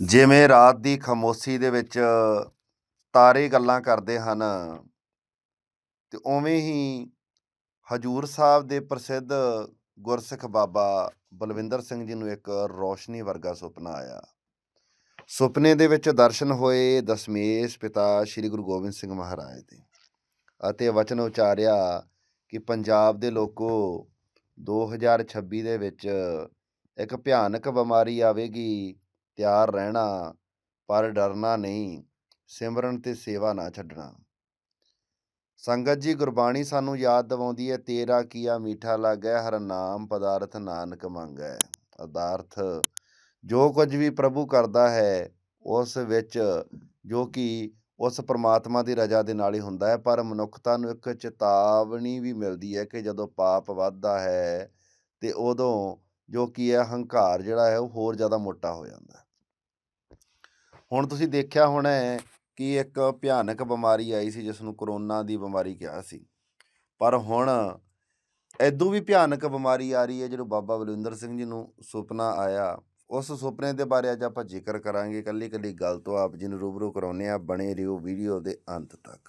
ਜਿਵੇਂ ਰਾਤ ਦੀ ਖਾਮੋਸ਼ੀ ਦੇ ਵਿੱਚ ਤਾਰੇ ਗੱਲਾਂ ਕਰਦੇ ਹਨ, ਤੇ ਉਵੇਂ ਹੀ ਹਜੂਰ ਸਾਹਿਬ ਦੇ ਪ੍ਰਸਿੱਧ ਗੁਰਸਿੱਖ ਬਾਬਾ ਬਲਵਿੰਦਰ ਸਿੰਘ ਜੀ ਨੂੰ ਇੱਕ ਰੋਸ਼ਨੀ ਵਰਗਾ ਸੁਪਨਾ ਆਇਆ। ਸੁਪਨੇ ਦੇ ਵਿੱਚ ਦਰਸ਼ਨ ਹੋਏ ਦਸ਼ਮੇਸ਼ ਪਿਤਾ ਸ੍ਰੀ ਗੁਰੂ ਗੋਬਿੰਦ ਸਿੰਘ ਮਹਾਰਾਜ ਦੇ, ਅਤੇ ਵਚਨ ਉਚਾਰਿਆ ਕਿ ਪੰਜਾਬ ਦੇ ਲੋਕੋ 2026 ਦੇ ਵਿੱਚ ਇੱਕ ਭਿਆਨਕ ਬਿਮਾਰੀ ਆਵੇਗੀ ਤਿਆਰ ਰਹਿਣਾ, ਪਰ ਡਰਨਾ ਨਹੀਂ, ਸਿਮਰਨ ਤੇ ਸੇਵਾ ਨਾ ਛੱਡਣਾ। ਸੰਗਤ ਜੀ, ਗੁਰਬਾਣੀ ਸਾਨੂੰ ਯਾਦ ਦਿਵਾਉਂਦੀ ਹੈ, ਤੇਰਾ ਕੀਆ ਮੀਠਾ ਲੱਗੈ, ਹਰ ਨਾਮ ਪਦਾਰਥ ਨਾਨਕ ਮੰਗੈ। ਅਦਾਰਥ ਜੋ ਕੁਝ ਵੀ ਪ੍ਰਭੂ ਕਰਦਾ ਹੈ, ਉਸ ਵਿੱਚ ਜੋ ਕਿ ਉਸ ਪਰਮਾਤਮਾ ਦੀ ਰਜ਼ਾ ਦੇ ਨਾਲ ਹੀ ਹੁੰਦਾ ਹੈ, ਪਰ ਮਨੁੱਖਤਾ ਨੂੰ ਇੱਕ ਚੇਤਾਵਨੀ ਵੀ ਮਿਲਦੀ ਹੈ ਕਿ ਜਦੋਂ ਪਾਪ ਵੱਧਦਾ ਹੈ, ਤੇ ਉਦੋਂ ਜੋ ਕੀ ਹੈ ਹੰਕਾਰ ਜਿਹੜਾ ਹੈ ਉਹ ਹੋਰ ਜ਼ਿਆਦਾ ਮੋਟਾ ਹੋ ਜਾਂਦਾ ਹੁਣ ਤੁਸੀਂ ਦੇਖਿਆ ਹੋਣਾ ਕਿ ਇੱਕ ਭਿਆਨਕ ਬਿਮਾਰੀ ਆਈ ਸੀ, ਜਿਸ ਨੂੰ ਕਰੋਨਾ ਦੀ ਬਿਮਾਰੀ ਕਿਹਾ ਸੀ। ਪਰ ਹੁਣ ਐਦੋਂ ਵੀ ਭਿਆਨਕ ਬਿਮਾਰੀ ਆ ਰਹੀ ਹੈ, ਜਦੋਂ ਬਾਬਾ ਬਲਵਿੰਦਰ ਸਿੰਘ ਜੀ ਨੂੰ ਸੁਪਨਾ ਆਇਆ। ਉਸ ਸੁਪਨੇ ਦੇ ਬਾਰੇ ਅੱਜ ਆਪਾਂ ਜ਼ਿਕਰ ਕਰਾਂਗੇ। ਇਕੱਲੀ ਇਕੱਲੀ ਗੱਲ ਤੋਂ ਆਪ ਜੀ ਨੂੰ ਰੂਬਰੂ ਕਰਾਉਂਦੇ ਆ ਬਣੇ ਰਹੋ ਵੀਡੀਓ ਦੇ ਅੰਤ ਤੱਕ।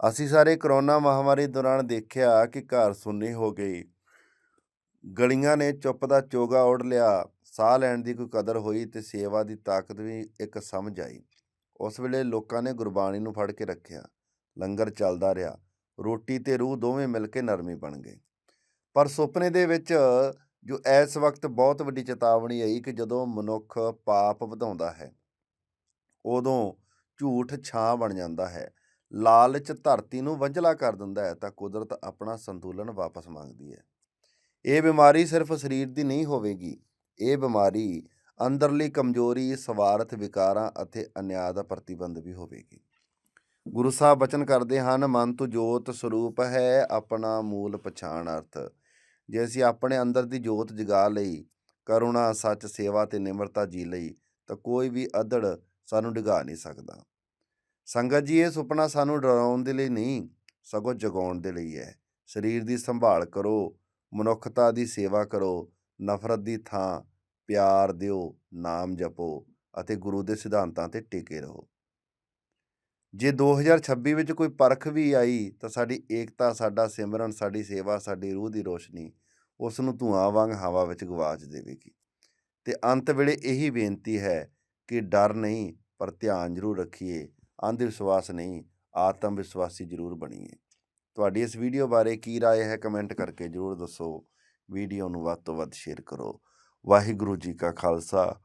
ਅਸੀਂ ਸਾਰੇ ਕਰੋਨਾ ਮਹਾਮਾਰੀ ਦੌਰਾਨ ਦੇਖਿਆ ਕਿ ਘਰ ਸੁੰਨੇ ਹੋ ਗਏ ਗਲੀਆਂ ਨੇ ਚੁੱਪ ਦਾ ਚੋਗਾ ਉੜ ਲਿਆ। ਸਾਹ ਲੈਣ ਦੀ ਕੋਈ ਕਦਰ ਹੋਈ ਤੇ ਸੇਵਾ ਦੀ ਤਾਕਤ ਵੀ ਇੱਕ ਸਮਝ ਆਈ। ਉਸ ਵੇਲੇ ਲੋਕਾਂ ਨੇ ਗੁਰਬਾਣੀ ਨੂੰ ਫੜ ਕੇ ਰੱਖਿਆ। ਲੰਗਰ ਚੱਲਦਾ ਰਿਹਾ। ਰੋਟੀ ਤੇ ਰੂਹ ਦੋਵੇਂ ਮਿਲ ਕੇ ਨਰਮੀ ਬਣ ਗਏ। ਪਰ ਸੁਪਨੇ ਦੇ ਵਿੱਚ ਜੋ ਇਸ ਵਕਤ ਬਹੁਤ ਵੱਡੀ ਚੇਤਾਵਨੀ ਆਈ ਕਿ ਜਦੋਂ ਮਨੁੱਖ ਪਾਪ ਵਧਾਉਂਦਾ ਹੈ, ਉਦੋਂ ਝੂਠ ਛਾਂ ਬਣ ਜਾਂਦਾ ਹੈ। ਲਾਲਚ ਧਰਤੀ ਨੂੰ ਵੰਝਲਾ ਕਰ ਦਿੰਦਾ ਹੈ, ਤਾਂ ਕੁਦਰਤ ਆਪਣਾ ਸੰਤੁਲਨ ਵਾਪਸ ਮੰਗਦੀ ਹੈ। ਇਹ ਬਿਮਾਰੀ ਸਿਰਫ ਸਰੀਰ ਦੀ ਨਹੀਂ ਹੋਵੇਗੀ, ਇਹ ਬਿਮਾਰੀ ਅੰਦਰਲੀ ਕਮਜ਼ੋਰੀ, ਸਵਾਰਥ ਵਿਕਾਰਾਂ ਅਤੇ ਅਨਿਆਂ ਦਾ ਪ੍ਰਤੀਬੰਧ ਵੀ ਹੋਵੇਗੀ। ਗੁਰੂ ਸਾਹਿਬ ਬਚਨ ਕਰਦੇ ਹਨ, ਮਨ ਤੋਂ ਜੋਤ ਸਰੂਪ ਹੈ, ਆਪਣਾ ਮੂਲ ਪਛਾਣ ਅਰਥ। ਜੇ ਅਸੀਂ ਆਪਣੇ ਅੰਦਰ ਦੀ ਜੋਤ ਜਗਾ ਲਈ, ਕਰੁਣਾ, ਸੱਚ, ਸੇਵਾ ਤੇ ਨਿਮਰਤਾ ਜੀ ਲਈ, ਤਾਂ ਕੋਈ ਵੀ ਅਧੜ ਸਾਨੂੰ ਡਿਗਾ ਨਹੀਂ ਸਕਦਾ। ਸੰਗਤ ਜੀ, ਇਹ ਸੁਪਨਾ ਸਾਨੂੰ ਡਰਾਉਣ ਦੇ ਲਈ ਨਹੀਂ, ਸਗੋਂ ਜਗਾਉਣ ਦੇ ਲਈ ਹੈ। ਸਰੀਰ ਦੀ ਸੰਭਾਲ ਕਰੋ, ਮਨੁੱਖਤਾ ਦੀ ਸੇਵਾ ਕਰੋ, ਨਫ਼ਰਤ ਦੀ ਥਾਂ ਪਿਆਰ ਦਿਓ, ਨਾਮ ਜਪੋ ਅਤੇ ਗੁਰੂ ਦੇ ਸਿਧਾਂਤਾਂ ਤੇ ਟਿਕੇ ਰਹੋ। ਜੇ 2026 ਵਿੱਚ ਕੋਈ ਪਰਖ ਵੀ ਆਈ, ਤਾਂ ਸਾਡੀ ਏਕਤਾ, ਸਾਡਾ ਸਿਮਰਨ, ਸਾਡੀ ਸੇਵਾ, ਸਾਡੀ ਰੂਹ ਦੀ ਰੋਸ਼ਨੀ ਉਸ ਨੂੰ ਧੂਆਂ ਵਾਂਗ ਹਵਾ ਵਿੱਚ ਗਵਾਚ ਦੇਵੇਗੀ। ਤੇ ਅੰਤ ਵੇਲੇ ਇਹੀ ਬੇਨਤੀ ਹੈ ਕਿ ਡਰ ਨਹੀਂ, ਪਰ ਧਿਆਨ ਜ਼ਰੂਰ ਰੱਖੀਏ। ਅੰਧ ਵਿਸ਼ਵਾਸ ਨਹੀਂ ਆਤਮ ਵਿਸ਼ਵਾਸੀ ਜ਼ਰੂਰ ਬਣੀਏ ਤੁਹਾਡੀ ਇਸ ਵੀਡੀਓ ਬਾਰੇ ਕੀ رائے ਹੈ ਕਮੈਂਟ ਕਰਕੇ ਜ਼ਰੂਰ ਦੱਸੋ ਵੀਡੀਓ ਨੂੰ ਵੱਧ ਤੋਂ ਵੱਧ ਸ਼ੇਅਰ ਕਰੋ ਵਾਹਿਗੁਰੂ ਜੀ ਕਾ ਖਾਲਸਾ